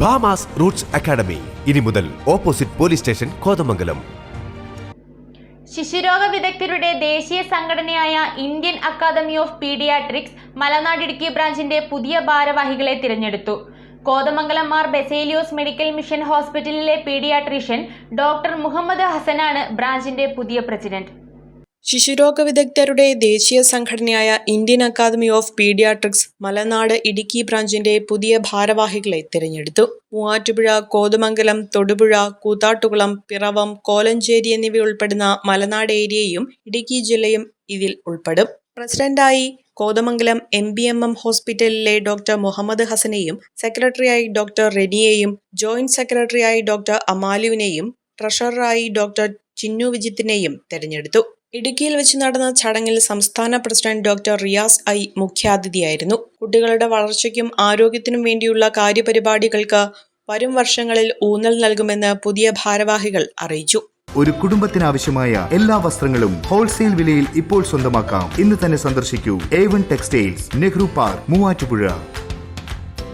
ഭാമാസ് Roots academy ഇനി മുതൽ opposite police station Kothamangalam. ശിശുരോഗ വിദഗ്ധരുടെ ദേശീയ സംഘടനയായ Indian academy of paediatrics Malanad Idukki ബ്രാഞ്ചിന്റെ പുതിയ ഭാരവാഹികളെ തിരഞ്ഞെടുത്തു. കോതമംഗലം മാർ ബെസേലിയോസ് മെഡിക്കൽ മിഷൻ ഹോസ്പിറ്റലിലെ പീഡിയാട്രീഷ്യൻ ഡോക്ടർ മുഹമ്മദ് ഹസനാണ് ബ്രാഞ്ചിന്റെ പുതിയ പ്രസിഡന്റ്. ശിശുരോഗ വിദഗ്ധരുടെ ദേശീയ സംഘടനയായ Indian academy of paediatrics Malanad Idukki ബ്രാഞ്ചിന്റെ പുതിയ ഭാരവാഹികളെ തിരഞ്ഞെടുത്തു. മൂവാറ്റുപുഴ കോതമംഗലം തൊടുപുഴ കൂത്താട്ടുകുളം പിറവം കോലഞ്ചേരി എന്നിവയുൾപ്പെടുന്ന മലനാട് ഏരിയയും ഇടുക്കി ജില്ലയും ഇതിൽ ഉൾപ്പെടും. പ്രസിഡന്റായി Kothamangalam M B M M ഹോസ്പിറ്റലിലെ ഡോക്ടർ മുഹമ്മദ് ഹസനെയും സെക്രട്ടറിയായി ഡോക്ടർ റെനിയെയും ജോയിന്റ് സെക്രട്ടറിയായി ഡോക്ടർ അമാലുവിനെയും ട്രഷററായി ഡോക്ടർ ചിന്നു വിജിത്തിനെയും തെരഞ്ഞെടുത്തു. ഇടുക്കിയിൽ വെച്ച് നടന്ന ചടങ്ങിൽ സംസ്ഥാന പ്രസിഡന്റ് ഡോക്ടർ റിയാസ് ഐ മുഖ്യാതിഥിയായിരുന്നു. കുട്ടികളുടെ വളർച്ചയ്ക്കും ആരോഗ്യത്തിനും വേണ്ടിയുള്ള കാര്യപരിപാടികൾക്ക് വരും വർഷങ്ങളിൽ ഊന്നൽ നൽകുമെന്ന് പുതിയ ഭാരവാഹികൾ അറിയിച്ചു. ഒരു കുടുംബത്തിനാവശ്യമായ എല്ലാ വസ്ത്രങ്ങളും ഹോൾസെയിൽ വിലയിൽ ഇപ്പോൾ സ്വന്തമാക്കാം. ഇന്ന് തന്നെ സന്ദർശിക്കൂ. A one textiles Nehru park Muvattupuzha.